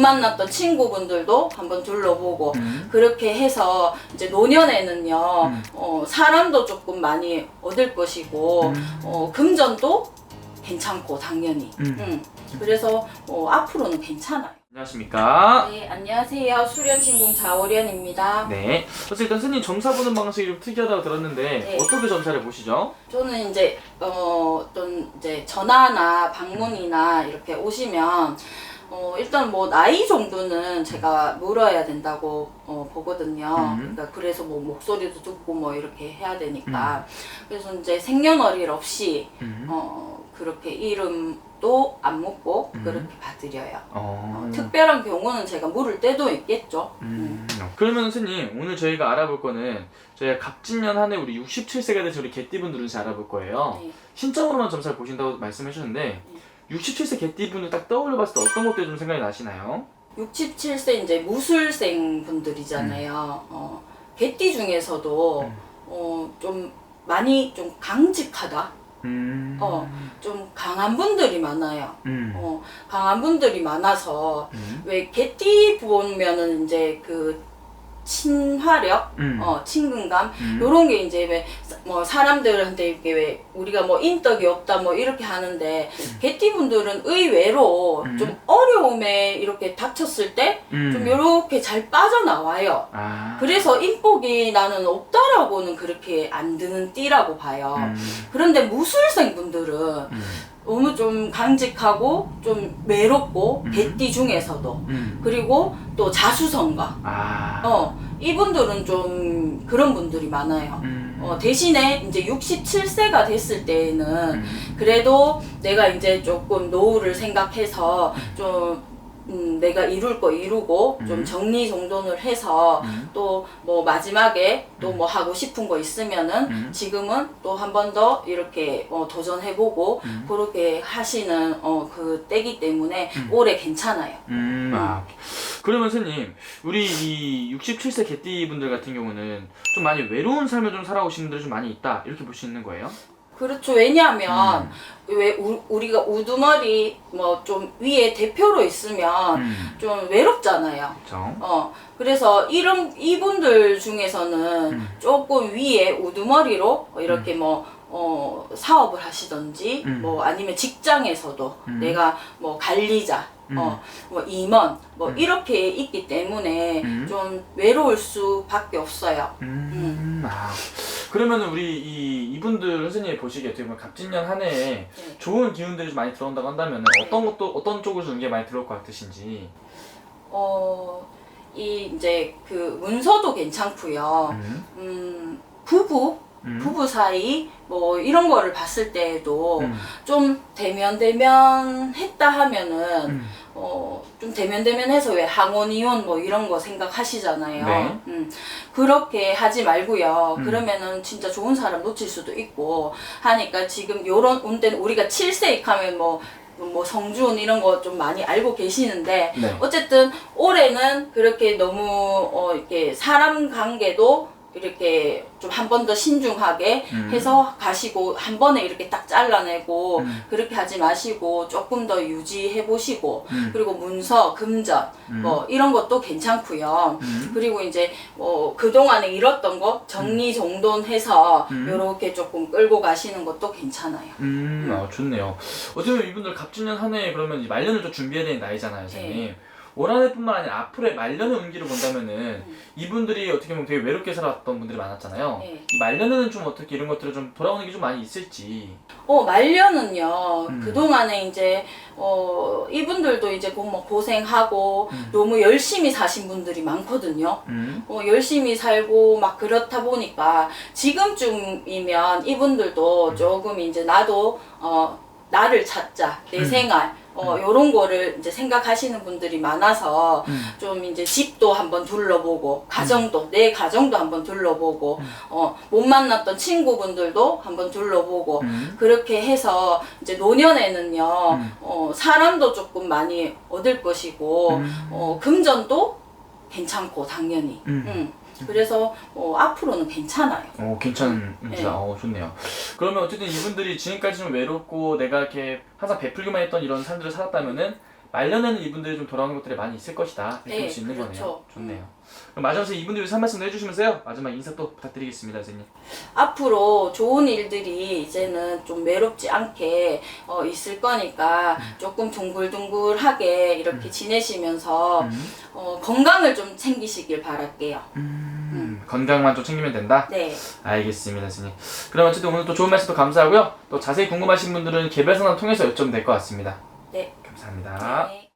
만났던 친구분들도 한번 둘러보고 음. 그렇게 해서 이제 노년에는요 음. 어, 사람도 조금 많이 얻을 것이고 음. 어, 금전도 괜찮고 당연히 음. 음. 그래서 어, 앞으로는 괜찮아요. 안녕하십니까? 네 안녕하세요 수련신공 자오련입니다. 네. 일단 스님 점사 보는 방식이 좀 특이하다고 들었는데 네. 어떻게 점사를 보시죠? 저는 이제 어, 어떤 이제 전화나 방문이나 이렇게 오시면 어, 일단 뭐 나이 정도는 제가 물어야 된다고 어, 보거든요. 음. 그러니까 그래서 뭐 목소리도 듣고 뭐 이렇게 해야 되니까 음. 그래서 이제 생년월일 없이 음. 어, 그렇게 이름도 안 묻고 음. 그렇게 봐드려요. 어. 어, 특별한 경우는 제가 물을 때도 있겠죠. 음. 그러면 스님 오늘 저희가 알아볼 거는 저희가 갑진년 한 해 우리 67세가 돼서 우리 개띠분들을 잘 알아볼 거예요. 네. 신점으로만 점사를 보신다고 말씀해 주셨는데 67세 개띠분을 딱 떠올려 봤을 때 어떤 것들이 좀 생각이 나시나요? 67세 이제 무술생 분들이잖아요. 어, 개띠 중에서도 음. 어, 좀 많이 좀 강직하다. 음. 어. 좀 강한 분들이 많아요. 음. 어, 강한 분들이 많아서 음. 왜 개띠 보면은 이제 그 친화력, 음. 어, 친근감 음. 요런 게 이제 왜 뭐 사람들한테 이렇게 왜 우리가 뭐 인덕이 없다 뭐 이렇게 하는데 개띠 분들은 의외로 음. 좀 어려움에 이렇게 닥쳤을 때 좀 음. 이렇게 잘 빠져나와요. 아. 그래서 인복이 나는 없다라고는 그렇게 안 드는 띠라고 봐요. 음. 그런데 무술생 분들은 음. 너무 좀 강직하고 좀 외롭고 음. 개띠 중에서도 음. 그리고 또 자수성가 아. 어 이분들은 좀 그런 분들이 많아요. 음. 어, 대신에 이제 67세가 됐을 때에는 음. 그래도 내가 이제 조금 노후를 생각해서 좀 음, 내가 이룰 거 이루고 좀 음. 정리 정돈을 해서 음. 또 뭐 마지막에 또 뭐 하고 싶은 거 있으면은 음. 지금은 또 한 번 더 이렇게 어, 도전해보고 음. 그렇게 하시는 어, 그 때기 때문에 음. 올해 괜찮아요. 음, 아. 그러면 스님, 우리 이 67세 개띠 분들 같은 경우는 좀 많이 외로운 삶을 좀 살아오신 분들이 좀 많이 있다 이렇게 볼 수 있는 거예요? 그렇죠. 왜냐하면 음. 왜 우, 우리가 우두머리 뭐 좀 위에 대표로 있으면 음. 좀 외롭잖아요. 그렇죠. 어, 그래서 이런 이분들 중에서는 음. 조금 위에 우두머리로 이렇게 뭐 어, 사업을 하시던지 음. 뭐 아니면 직장에서도 음. 내가 뭐 관리자 음. 어, 뭐 임원 뭐 음. 이렇게 있기 때문에 음. 좀 외로울 수밖에 없어요. 음. 아. 그러면 우리 이 이분들 선생님이 보시기에 어떻게 보면 갑진년 한 해에 네. 좋은 기운들이 좀 많이 들어온다고 한다면 어떤 것도 어떤 쪽으로 좀 이게 많이 들어올 것 같으신지. 어, 이 이제 그 문서도 괜찮고요. 음. 음, 부부 음. 부부 사이 뭐 이런 거를 봤을 때에도 음. 좀 대면 대면 했다 하면은 음. 어 좀 대면 대면해서 왜 항원 이혼 뭐 이런 거 생각하시잖아요. 네. 음, 그렇게 하지 말고요. 음. 그러면은 진짜 좋은 사람 놓칠 수도 있고 하니까 지금 요런 운때는 우리가 7세익 하면 뭐 뭐 성주운 이런 거 좀 많이 알고 계시는데 네. 어쨌든 올해는 그렇게 너무 어 이렇게 사람 관계도 이렇게 좀 한 번 더 신중하게 음. 해서 가시고 한 번에 이렇게 딱 잘라내고 음. 그렇게 하지 마시고 조금 더 유지해 보시고 음. 그리고 문서, 금전 음. 뭐 이런 것도 괜찮고요. 음. 그리고 이제 뭐 그동안에 잃었던 거 정리정돈해서 음. 요렇게 조금 끌고 가시는 것도 괜찮아요. 음, 아, 좋네요. 어쩌면 이분들 갑진년 한해 그러면 이제 말년을 좀 준비해야 되는 나이잖아요, 선생님. 네. 올 한 해뿐만 아니라 앞으로의 말년의 운기를 본다면은 음. 이분들이 어떻게 보면 되게 외롭게 살아왔던 분들이 많았잖아요. 네. 이 말년에는 좀 어떻게 이런 것들을 좀 돌아오는 게 좀 많이 있을지. 어, 말년은요, 음. 그 동안에 이제, 어, 이분들도 이제 고- 뭐 고생하고 음. 너무 열심히 사신 분들이 많거든요. 음, 어, 열심히 살고 막 그렇다 보니까 지금쯤이면 이분들도 조금 이제 나도, 어, 나를 찾자, 내 음. 생활, 어, 요런 거를 이제 생각하시는 분들이 많아서 음. 좀 이제 집도 한번 둘러보고 가정도 내 가정도 한번 둘러보고 음. 어, 못 만났던 친구분들도 한번 둘러보고 음, 그렇게 해서 이제 노년에는요 음. 어, 사람도 조금 많이 얻을 것이고 음. 어, 금전도 괜찮고 당연히 음. 음. 그래서 어, 앞으로는 괜찮아요. 어, 괜찮은 네. 어, 좋네요. 그러면 어쨌든 이분들이 지금까지 좀 외롭고 내가 이렇게 항상 베풀기만 했던 이런 삶들을 살았다면은 말년에는 이분들이 좀 돌아오는 것들이 많이 있을 것이다. 이렇게 네, 볼수 있는 그렇죠. 거네요. 좋네요. 그럼 마지막으로 이분들 위해서 한 말씀 더 해주시면서요. 마지막 인사 또 부탁드리겠습니다, 선생님. 앞으로 좋은 일들이 이제는 좀 외롭지 않게 어, 있을 거니까 조금 둥글둥글하게 이렇게 지내시면서 어, 건강을 좀 챙기시길 바랄게요. 음, 건강만 좀 챙기면 된다. 네. 알겠습니다, 선생님. 그럼 어쨌든 오늘 또 좋은 말씀 또 감사하고요. 또 자세히 궁금하신 분들은 개별 상담 통해서 여쭤보면 될 것 같습니다. 네. 감사합니다. 네.